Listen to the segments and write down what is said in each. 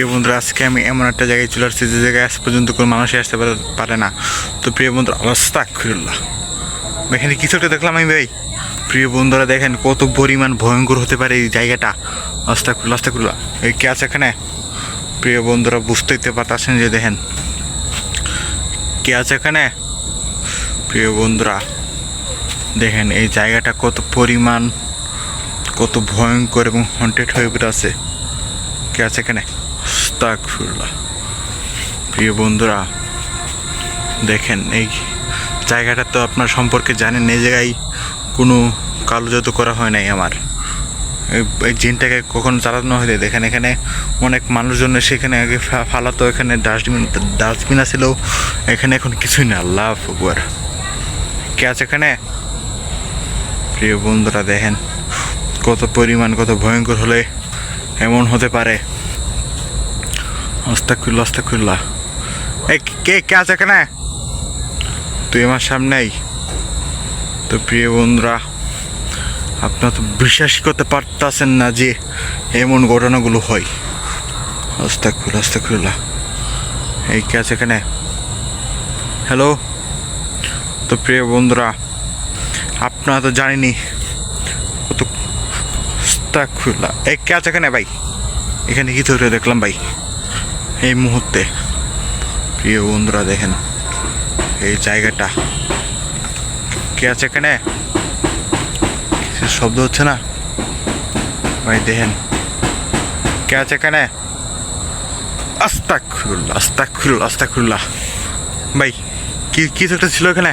প্রিয় বন্ধুরা, আজকে আমি এমন একটা জায়গায় চলে আসছি যে জায়গায় আজ পর্যন্ত কোনো মানুষই আসতে পারে- না। তো প্রিয় বন্ধুরা অবস্থা খুরুল্লাহ এখানে কিছু একটা দেখলাম আমি ভাই? প্রিয় বন্ধুরা, দেখেন কত পরিমাণ ভয়ঙ্কর হতে পারে এই জায়গাটা। অস্তা খুল্লা অস্তা খুল্লা এই কে আছে এখানে? প্রিয় বন্ধুরা, বুঝতেই তো পারতেছেন যে দেখেন। কে আছে এখানে? প্রিয় বন্ধুরা, দেখেন এই জায়গাটা কত পরিমাণ, কত ভয়ঙ্কর এবং হন্টেড হয়ে পড়ে আছে। কে আছে এখানে? আস্তাগফিরুল্লাহ প্রিয় বন্ধুরা, দেখেন, এই জায়গাটা তো আপনার সম্পর্কে জানেন, এই জায়গায় কোনো কালো জাদু করা হয় নাই আমার। এই- জিনটাকে কখন চালানো হয়নি। দেখেন, এখানে অনেক মানুষজন সেখানে আগে ফালাতো, এখানে ডাস্টবিন ডাস্টবিন আছিল। এখানে এখন কিছুই না আল্লাহ ফুকবার কে আছে এখানে? প্রিয় বন্ধুরা, দেখেন, কত পরিমাণ, কত ভয়ঙ্কর হলে এমন হতে পারে। আস্তাকুল্লা আস্তাকুল্লা এই, কে কে আছে এখানে? তুই আমার সামনেই। তো প্রিয় বন্ধুরা, আপনারা তো বিশ্বাসই করতে পারতেছেন না যে এমন ঘটনাগুলো হয়। আস্তাকুল আস্তাকুল্লা এই, কে আছে এখানে? হ্যালো তো প্রিয় বন্ধুরা, আপনারা তো জানেনি কত আস্তাকুল্লা এই, কে আছে এখানে ভাই? এখানে কি ধরে দেখলাম ভাই? এই মুহূর্তে। প্রিয় বন্ধুরা, দেখেন, এই জায়গাটা। কে আছে এখানে? শব্দ হচ্ছে না? ভাই, দেখেন। কে আছে এখানে? আস্তাক খুল্লা আস্তাক খুল্লা ভাই, কি কিছু একটা ছিল এখানে?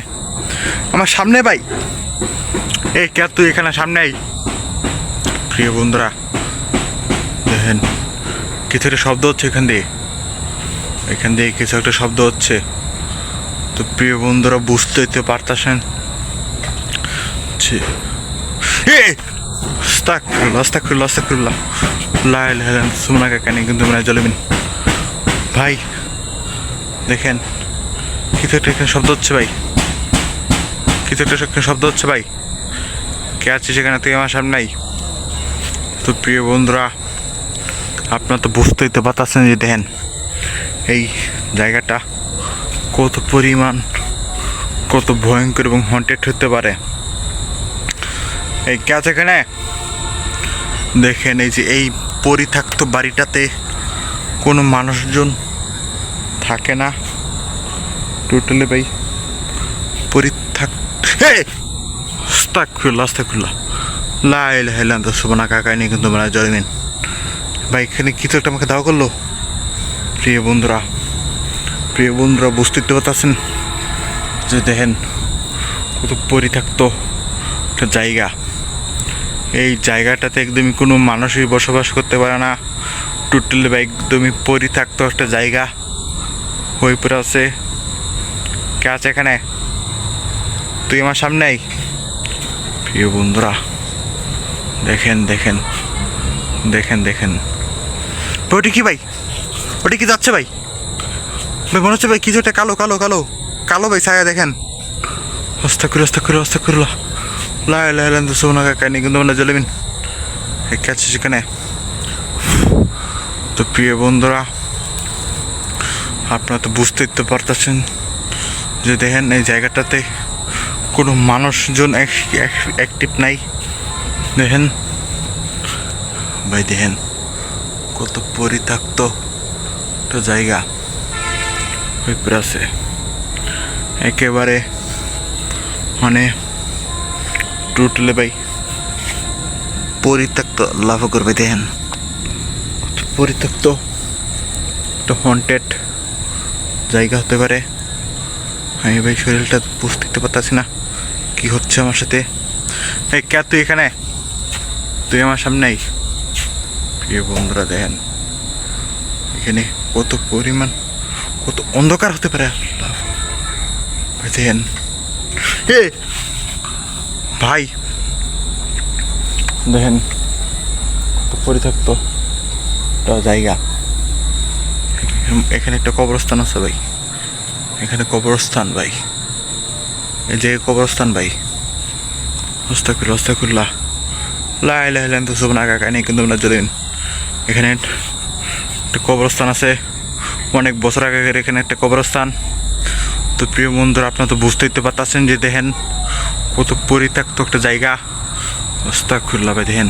আমার সামনে, ভাই। এই কে তুই এখানে সামনে আই প্রিয় বন্ধুরা, দেখেন কিছু একটা শব্দ হচ্ছে এখান দিয়ে। এখান দিয়ে কিছু একটা শব্দ হচ্ছে। তো প্রিয় বন্ধুরা বুঝতেই তো পারতেছেন? ভাই, দেখেন, কিছু একটা এখানে শব্দ হচ্ছে ভাই। কিছু একটা শব্দ হচ্ছে ভাই। কে আছে সেখানে তুই আমার সামনে নাই? তো প্রিয় বন্ধুরা, আপনার তো বুঝতেই তো পারতেছেন যে দেখেন এই জায়গাটা কত পরিমাণ, কত ভয়ঙ্কর এবং হন্টেড হতে পারে। এই কে আছে এখানে দেখেন এই যে এই পরিত্যক্ত বাড়িটাতে কোনো মানুষজন থাকে না। টোটালি ভাই, পরিত্যক্ত আস্তাগফিরুল্লাহ আস্তাগফিরুল্লাহ। লা ইলাহা ইল্লা আনতা সুবহানাকা কাইনি কিন্তু মানা জালিমিন ভাই, এখানে কিছু একটা আমাকে দাও করল। প্রিয় বন্ধুরা প্রিয় বন্ধুরা বুঝতে পারতেছেন যে দেখেন কত পরিত্যক্ত একটা জায়গা। এই জায়গাটাতে একদমই কোনো মানুষই বসবাস করতে পারে না। টোটালি একদমই পরিত্যক্ত একটা জায়গা হয়ে পড়ে আছে। কে আছে এখানে? তুই আমার সামনে আই প্রিয় বন্ধুরা, দেখেন দেখেন দেখেন দেখেন। ওটা কি ভাই? ওটা কি যাচ্ছে ভাই? ভাই, মনে হচ্ছে ভাই কিছু একটা কালো কালো কালো। কালো ভাই, ছায়া দেখেন। হস্তা করে হস্তা করে হস্তা করল লাই লাই লাই সোনা কাকানি কিন্তু মানে জ্বলবেন এই কাছে সেখানে তো প্রিয় বন্ধুরা, আপনারা তো বুঝতেই তো পারতেছেন যে দেখেন, এই জায়গাটাতে কোনো মানুষজন অ্যাক্টিভ নাই। দেখেন? ভাই, দেখেন, কত পরিত্যক্ত একটা জায়গা আছে। একেবারে মানে টোটালে ভাই পরিত্যক্ত লাভ করবে দেখেন। কত পরিত্যক্ত একটা হন্টেড জায়গা হতে পারে। আমি ভাই শরীরটা বুঝতে পারতাছি না, কি হচ্ছে আমার সাথে? এই কে তুই এখানে? তুই আমার সামনেই। প্রিয় বন্ধুরা দেখেন, এখানে কত পরিমাণ, কত অন্ধকার হতে পারে। এ, ভাই। দেখেন কত পরিত্যক্ত জায়গা। এখানে- একটা কবরস্থান আছে ভাই। এখানে কবরস্থান ভাই। এই যে কবরস্থান ভাই। হস্তাকুল হস্তাকুল্লাহ লাই লাই তো সব নাকা কানি কিন্তু না যদি এখানে একটা কবরস্থান আছে। অনেক বছর আগের এখানে একটা কবরস্থান। তো প্রিয় বন্ধুরা, আপনারা তো বুঝতেই তো পারতেছেন যে দেখেন, কত পরিত্যক্ত একটা জায়গা। অবস্থা খুললা ভাই, দেখেন।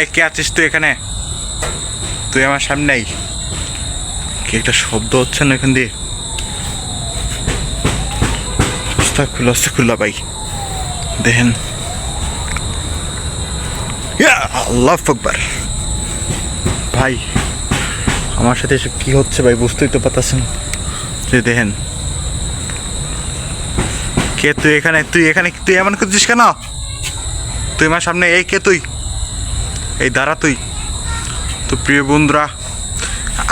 এই কে আছিস তুই এখানে? তুই আমার সামনেই কি একটা শব্দ হচ্ছে না এখান দিয়ে? অবস্থা খুল্লা অবস্থা খুল্লা ভাই। দেখেন। আল্লাহ আকবার। ভাই আমার সাথে এসব কী হচ্ছে ভাই, বুঝতেই তো পারতেছেন। তুই দেখেন। কে তুই এখানে তুই এখানে, তুই এমন করছিস কেন? তুই আমার সামনে, এই কে তুই? এই দাঁড়া তুই। তো প্রিয় বন্ধুরা,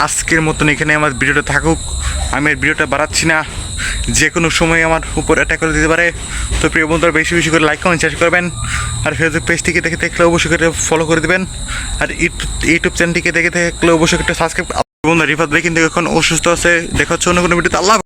আজকের মতন এখানে আমার ভিডিওটা থাকুক। আমি ভিডিওটা বাড়াচ্ছি না। যে কোনো সময় আমার উপর অ্যাটাক করে দিতে পারে। তো প্রিয় বন্ধুরা, বেশি বেশি করে লাইক কমেন্ট শেয়ার করবেন। আর ফেসবুক পেজটিকে দেখে থাকলে অবশ্যই করে ফলো করে দেবেন। আর ইউটিউব চ্যানেলটিকে দেখে থাকলে অবশ্যই একটা সাবস্ক্রাইব বন্ধু রিফাত ভাই কিন্তু এখন অসুস্থ আছে। দেখা হচ্ছে অন্য কোনো ভিডিওতে আল্লাহ